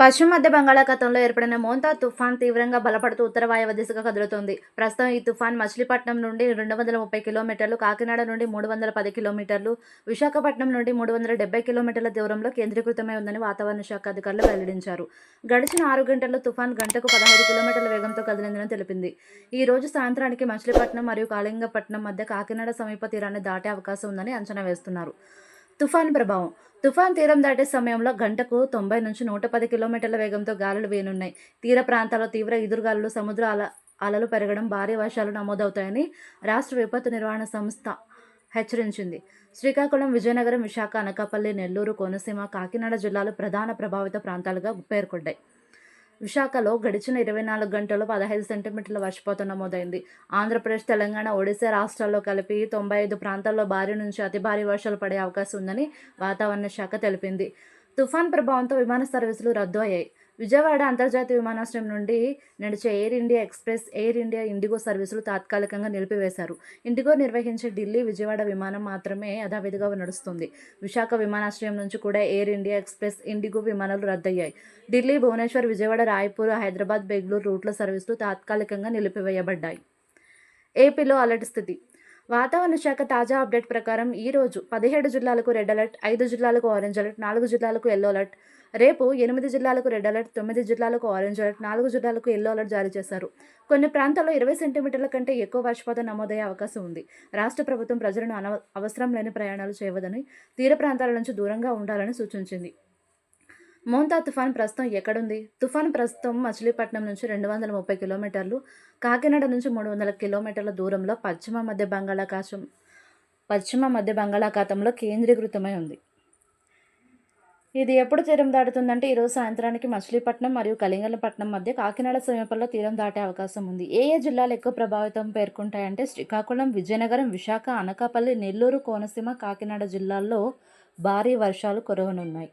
పశ్చిమ మధ్య బంగాళాఖాతంలో ఏర్పడిన మోంతా తుఫాన్ తీవ్రంగా బలపడుతూ ఉత్తర వాయవ్య దిశగా కదులుతోంది. ప్రస్తుతం ఈ తుఫాన్ మచిలీపట్నం నుండి రెండు వందల ముప్పై కిలోమీటర్లు కాకినాడ నుండి మూడు వందల పది కిలోమీటర్లు విశాఖపట్నం నుండి మూడు వందల డెబ్బై కిలోమీటర్ల దూరంలో కేంద్రీకృతమై ఉందని వాతావరణ శాఖ అధికారులు వెల్లడించారు. గడిచిన ఆరు గంటల్లో తుఫాన్ గంటకు పదహైదు కిలోమీటర్ల వేగంతో కదిలిందని తెలిపింది. ఈ రోజు సాయంత్రానికి మచిలీపట్నం మరియు కాళింగపట్నం మధ్య కాకినాడ సమీప తీరాన్ని దాటే అవకాశం ఉందని అంచనా వేస్తున్నారు. తుఫాన్ ప్రభావం. తుఫాన్ తీరం దాటే సమయంలో గంటకు తొంభై నుంచి నూట పది కిలోమీటర్ల వేగంతో గాలులు వేనున్నాయి. తీర ప్రాంతాల్లో తీవ్ర ఎదురుగాలులు సముద్ర అల అలలు పెరగడం భారీ వర్షాలు నమోదవుతాయని రాష్ట్ర విపత్తు నిర్వహణ సంస్థ హెచ్చరించింది. శ్రీకాకుళం విజయనగరం విశాఖ అనకాపల్లి నెల్లూరు కోనసీమ కాకినాడ జిల్లాలు ప్రధాన ప్రభావిత ప్రాంతాలుగా పేర్కొన్నాయి విశాఖలో గడిచిన ఇరవై నాలుగు గంటల్లో పదహైదు సెంటీమీటర్ల వర్షపాతం నమోదైంది. ఆంధ్రప్రదేశ్ తెలంగాణ ఒడిశా రాష్ట్రాల్లో కలిపి తొంభై ఐదు ప్రాంతాల్లో భారీ నుంచి అతి భారీ వర్షాలు పడే అవకాశం ఉందని వాతావరణ శాఖ తెలిపింది. తుఫాన్ ప్రభావంతో విమాన సర్వీసులు రద్దు అయ్యాయి. విజయవాడ అంతర్జాతీయ విమానాశ్రయం నుండి నడిచే Air India Express Air India IndiGo సర్వీసులు తాత్కాలికంగా నిలిపివేశారు. ఇండిగో నిర్వహించే ఢిల్లీ విజయవాడ విమానం మాత్రమే యథావిధిగా నడుస్తుంది. విశాఖ విమానాశ్రయం నుంచి కూడా ఎయిర్ ఇండియా ఎక్స్ప్రెస్ ఇండిగో విమానాలు రద్దయ్యాయి. ఢిల్లీ భువనేశ్వర్ విజయవాడ రాయ్పూర్ హైదరాబాద్ బెంగళూరు రూట్ల సర్వీసులు తాత్కాలికంగా నిలిపివేయబడ్డాయి. ఏపీలో అలర్ట్ స్థితి. వాతావరణ శాఖ తాజా అప్డేట్ ప్రకారం ఈ రోజు పదిహేడు జిల్లాలకు రెడ్ అలర్ట్ ఐదు జిల్లాలకు ఆరెంజ్ అలర్ట్ నాలుగు జిల్లాలకు ఎల్లో అలర్ట్ రేపు ఎనిమిది జిల్లాలకు రెడ్ అలర్ట్ తొమ్మిది జిల్లాలకు ఆరెంజ్ అలర్ట్ నాలుగు జిల్లాలకు ఎల్లో అలర్ట్ జారీ చేశారు. కొన్ని ప్రాంతాల్లో ఇరవై సెంటీమీటర్ల కంటే ఎక్కువ వర్షపాతం నమోదయ్యే అవకాశం ఉంది. రాష్ట్ర ప్రభుత్వం ప్రజలను అనవ అవసరం లేని ప్రయాణాలు చేయవద్దని తీర ప్రాంతాల నుంచి దూరంగా ఉండాలని సూచించింది. మోంతా తుఫాన్ ప్రస్తుతం ఎక్కడుంది? తుఫాన్ ప్రస్తుతం మచిలీపట్నం నుంచి రెండు వందల ముప్పై కిలోమీటర్లు కాకినాడ నుంచి మూడు వందల కిలోమీటర్ల దూరంలో పశ్చిమ మధ్య బంగాళాఖాతం పశ్చిమ మధ్య బంగాళాఖాతంలో కేంద్రీకృతమై ఉంది. ఇది ఎప్పుడు తీరం దాటుతుందంటే ఈరోజు సాయంత్రానికి మచిలీపట్నం మరియు కలింగలపట్నం మధ్య కాకినాడ సమీపంలో తీరం దాటే అవకాశం ఉంది. ఏ ఏ జిల్లాలు ఎక్కువ ప్రభావితం పేర్కొంటాయంటే శ్రీకాకుళం విజయనగరం విశాఖ అనకాపల్లి నెల్లూరు కోనసీమ కాకినాడ జిల్లాల్లో భారీ వర్షాలు కురవనున్నాయి.